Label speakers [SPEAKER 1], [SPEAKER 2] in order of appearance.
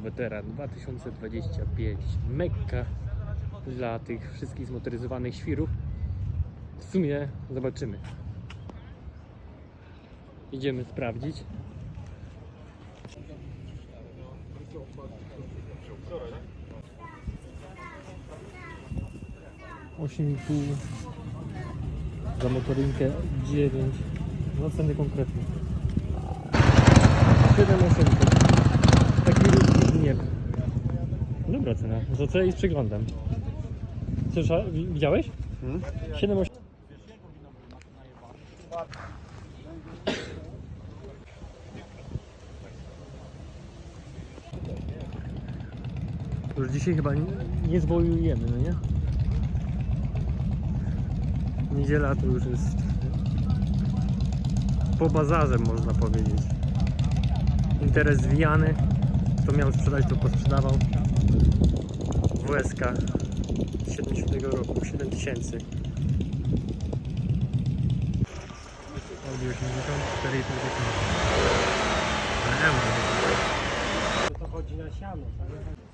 [SPEAKER 1] Weteran 2025 Mekka dla tych wszystkich zmotoryzowanych świrów. W sumie zobaczymy. Idziemy sprawdzić. Osiem pół za motorynkę 9 no ceny konkretne 7 za co i z przeglądem Słysza, wi- widziałeś? 7 8 Już dzisiaj chyba nie, nie zwojujemy, no nie? Niedziela to już jest po bazarze można powiedzieć. Interes zwijany. Kto miał sprzedać to posprzedawał. WSK 70 roku 7000. Audi 80 4,5 tysiąca. Na euro.
[SPEAKER 2] To chodzi na siano, tak?